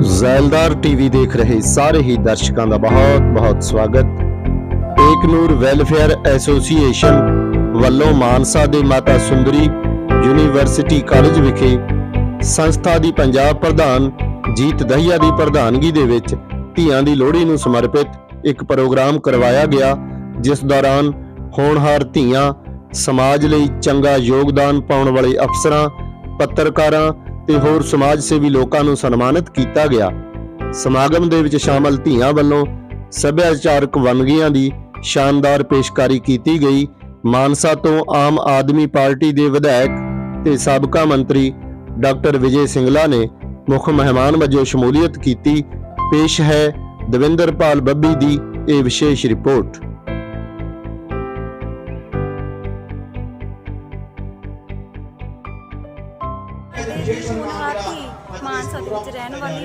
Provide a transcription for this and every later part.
ਜ਼ੈਲਦਾਰ TV ਦੇਖ ਰਹੇ ਸਾਰੇ ਹੀ ਦਰਸ਼ਕਾਂ ਦਾ ਬਹੁਤ-ਬਹੁਤ ਸਵਾਗਤ। ਏਕ ਵੈਲਫੇਅਰ ਐਸੋਸੀਏਸ਼ਨ ਵੱਲੋਂ ਮਾਨਸਾ ਦੇ ਮਾਤਾ ਸੁੰਦਰੀ ਯੂਨੀਵਰਸਿਟੀ ਕਾਲਜ ਵਿਖੇ ਸੰਸਥਾ ਦੀ ਪੰਜਾਬ ਪ੍ਰਧਾਨ ਜੀਤ ਦਹੀਆ ਦੀ ਪ੍ਰਧਾਨਗੀ ਦੇ ਵਿੱਚ ਧੀਆਂ ਦੀ ਲੋਹੜੀ ਨੂੰ ਸਮਰਪਿਤ ਇੱਕ ਪ੍ਰੋਗਰਾਮ ਕਰਵਾਇਆ ਗਿਆ, ਜਿਸ ਦੌਰਾਨ ਹੋਣਹਾਰ ਧੀਆਂ ਸਮਾਜ ਲਈ ਚੰਗਾ ਯੋਗਦਾਨ ਪਾਉਣ ਵਾਲੇ ਅਫਸਰਾਂ, ਪੱਤਰਕਾਰਾਂ ਤੇ ਹੋਰ ਸਮਾਜ ਸੇਵੀ ਲੋਕਾਂ ਨੂੰ ਸਨਮਾਨਿਤ ਕੀਤਾ ਗਿਆ। ਸਮਾਗਮ ਦੇ ਵਿੱਚ ਸ਼ਾਮਲ ਧੀਆਂ ਵੱਲੋਂ ਸੱਭਿਆਚਾਰਕ ਵੰਨਗੀਆਂ ਦੀ ਸ਼ਾਨਦਾਰ ਪੇਸ਼ਕਾਰੀ ਕੀਤੀ ਗਈ। ਮਾਨਸਾ ਤੋਂ ਆਮ ਆਦਮੀ ਪਾਰਟੀ ਦੇ ਵਿਧਾਇਕ ਤੇ ਸਾਬਕਾ ਮੰਤਰੀ ਡਾਕਟਰ ਵਿਜੇ ਸਿੰਗਲਾ ਨੇ ਮੁੱਖ ਮਹਿਮਾਨ ਵਜੋਂ ਸ਼ਮੂਲੀਅਤ ਕੀਤੀ। ਪੇਸ਼ ਹੈ ਦਵਿੰਦਰਪਾਲ ਬੱਬੀ ਦੀ ਇਹ ਵਿਸ਼ੇਸ਼ ਰਿਪੋਰਟ। ਹਾਥੀ ਮਾਨਸਾ ਦੇ ਵਿੱਚ ਰਹਿਣ ਵਾਲੀ,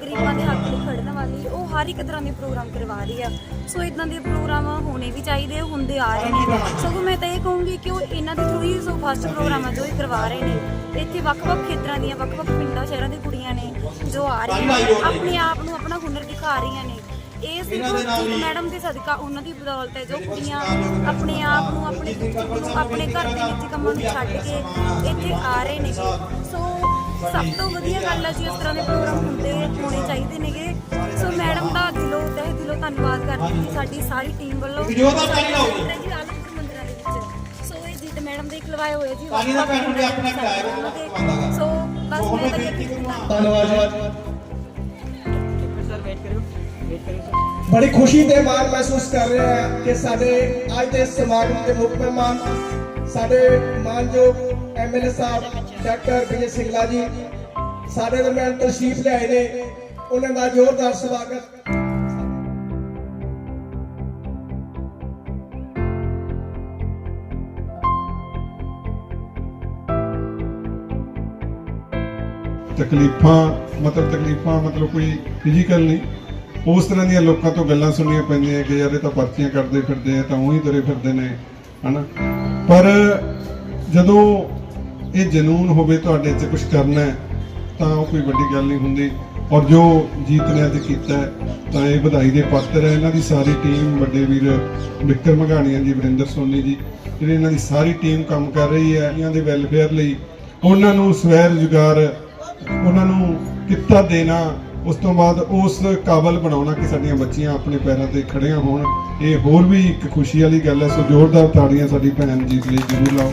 ਗਰੀਬਾਂ ਦੇ ਹੱਕ ਲਈ ਖੜਨ ਵਾਲੀ, ਉਹ ਹਰ ਇੱਕ ਤਰ੍ਹਾਂ ਦੇ ਪ੍ਰੋਗਰਾਮ ਕਰਵਾ ਰਹੀ ਆ। ਸੋ ਇਦਾਂ ਦੇ ਪ੍ਰੋਗਰਾਮ ਹੋਣੇ ਵੀ ਚਾਹੀਦੇ ਹੁੰਦੇ ਆ ਰਹੇ ਨੇ। ਸਗੋਂ ਮੈਂ ਤਾਂ ਇਹ ਕਹੂੰਗੀ ਕਿ ਉਹ ਇਹਨਾਂ ਦੇ ਥਰੂ ਹੀ ਸੋ ਫਸਟ ਪ੍ਰੋਗਰਾਮ ਆ ਜੋ ਇਹ ਕਰਵਾ ਰਹੇ ਨੇ। ਇੱਥੇ ਵੱਖ-ਵੱਖ ਖੇਤਰਾਂ ਦੀਆਂ, ਵੱਖ-ਵੱਖ ਪਿੰਡਾਂ, ਸ਼ਹਿਰਾਂ ਦੀਆਂ ਕੁੜੀਆਂ ਨੇ ਜੋ ਆ ਰਹੀਆਂ ਨੇ, ਆਪਣੇ ਆਪ ਨੂੰ ਆਪਣਾ ਹੁਨਰ ਦਿਖਾ ਰਹੀਆਂ ਨੇ। ਇਹ ਸਿਰਫ ਮੈਡਮ ਦੇ ਸਦਕਾ ਉਹਨਾਂ ਦੀ ਬਦੌਲਤ ਹੈ ਜੋ ਕੁੜੀਆਂ ਆਪਣੇ ਆਪ ਨੂੰ ਆਪਣੇ ਨੂੰ ਆਪਣੇ ਘਰ ਦੇ ਨਿੱਜੀ ਕੰਮਾਂ ਨੂੰ ਛੱਡ ਕੇ ਇੱਥੇ ਆ ਰਹੇ ਨੇ ਸੋ ਸਭ ਤੋਂ ਵਧੀਆ ਗੱਲ ਹੈ ਜੀ ਇਸ ਤਰ੍ਹਾਂ ਦੇ ਪ੍ਰੋਗਰਾਮ ਹੁੰਦੇ ਹੋਣੇ ਚਾਹੀਦੇ ਨੇਗੇ। ਸੋ ਮੈਡਮ ਦਾ ਦਿਲੋਂ ਤਹਿ ਦਿਲੋਂ ਧੰਨਵਾਦ ਕਰਦੀ ਹਾਂ ਸਾਡੀ ਸਾਰੀ ਟੀਮ ਵੱਲੋਂ। ਜੀ ਆਲਮਪੁਰ ਮੰਦਿਰਾਂ ਦੇ ਵਿੱਚ। ਸੋ ਇਹ ਜੀਤ ਮੈਡਮ ਦੇ ਖਲਵਾਏ ਹੋਏ ਜੀ ਪਾਣੀ ਦਾ ਪੈਕਟ ਵੀ ਆਪਣਾ ਕਿਰਾਇਆ ਸੋ ਬਸ ਮੈਂ ਤਾਂ ਇਹ ਕਹਿਣਾ ਧੰਨਵਾਦ ਬੜੀ ਖੁਸ਼ੀ ਤੇ ਮਾਣ ਮਹਿਸੂਸ ਕਰ ਰਿਹਾ ਹਾਂ ਕਿ ਸਾਡੇ ਅੱਜ ਦੇ ਸਮਾਗਮ ਦੇ ਮੁੱਖ ਮਹਿਮਾਨ, ਸਾਡੇ ਮਾਨਯੋਗ ਐਮਐਲਏ ਸਾਹਿਬ, ਡਾਕਟਰ ਵਿਜੇ ਸਿੰਗਲਾ ਜੀ, ਸਾਡੇ ਦਰਮਿਆਨ ਤਸ਼ਰੀਫ ਲਿਆਏ ਨੇ, ਉਹਨਾਂ ਦਾ ਜ਼ੋਰਦਾਰ ਸਵਾਗਤ। ਤਕਲੀਫਾਂ, ਮਤਲਬ ਤਕਲੀਫਾਂ, ਮਤਲਬ ਕੋਈ ਫਿਜ਼ੀਕਲ ਨਹੀਂ। ਉਸ ਤਰ੍ਹਾਂ ਦੀਆਂ ਲੋਕਾਂ ਤੋਂ ਗੱਲਾਂ ਸੁਣਨੀਆਂ ਪੈਂਦੀਆਂ ਕਿ ਯਾਰ ਇਹ ਤਾਂ ਪਰਚੀਆਂ ਕਰਦੇ ਫਿਰਦੇ ਆ ਤਾਂ ਉਹੀ ਤੁਰੇ ਫਿਰਦੇ ਨੇ, ਹਨਾ? ਪਰ ਜਦੋਂ ਇਹ ਜਨੂਨ ਹੋਵੇ ਤੁਹਾਡੇ 'ਚ ਕੁਝ ਕਰਨਾ ਤਾਂ ਉਹ ਕੋਈ ਵੱਡੀ ਗੱਲ ਨਹੀਂ ਹੁੰਦੀ। ਔਰ ਜੋ ਜੀਤ ਨੇ ਅੱਜ ਕੀਤਾ ਤਾਂ ਇਹ ਵਧਾਈ ਦੇ ਪਾਤਰ ਹੈ। ਇਹਨਾਂ ਦੀ ਸਾਰੀ ਟੀਮ, ਵੱਡੇ ਵੀਰ ਵਿਕਰ ਮਘਾਣੀਆਂ ਜੀ, ਵਰਿੰਦਰ ਸੋਨੀ ਜੀ, ਜਿਹੜੀ ਇਹਨਾਂ ਦੀ ਸਾਰੀ ਟੀਮ ਕੰਮ ਕਰ ਰਹੀ ਹੈ, ਇਹਨਾਂ ਦੇ ਵੈਲਫੇਅਰ ਲਈ, ਉਹਨਾਂ ਨੂੰ ਸਵੈ ਰੁਜ਼ਗਾਰ ਉਹਨਾਂ ਨੂੰ ਕਿੱਤਾ ਦੇਣਾ ਉਸ ਤੋਂ ਬਾਅਦ ਉਸ ਕਾਬਲ ਬਣਾਉਣਾ ਕਿ ਸਾਡੀਆਂ ਬੱਚੀਆਂ ਆਪਣੇ ਪੈਰਾਂ ਤੇ ਖੜੀਆਂ ਹੋਣ। ਇਹ ਹੋਰ ਵੀ ਇੱਕ ਖੁਸ਼ੀ ਵਾਲੀ ਗੱਲ ਹੈ। ਸੋ ਜ਼ੋਰਦਾਰ ਤਾੜੀਆਂ ਸਾਡੀ ਭੈਣ ਜੀ ਲਈ ਜ਼ਰੂਰ ਲਾਓ।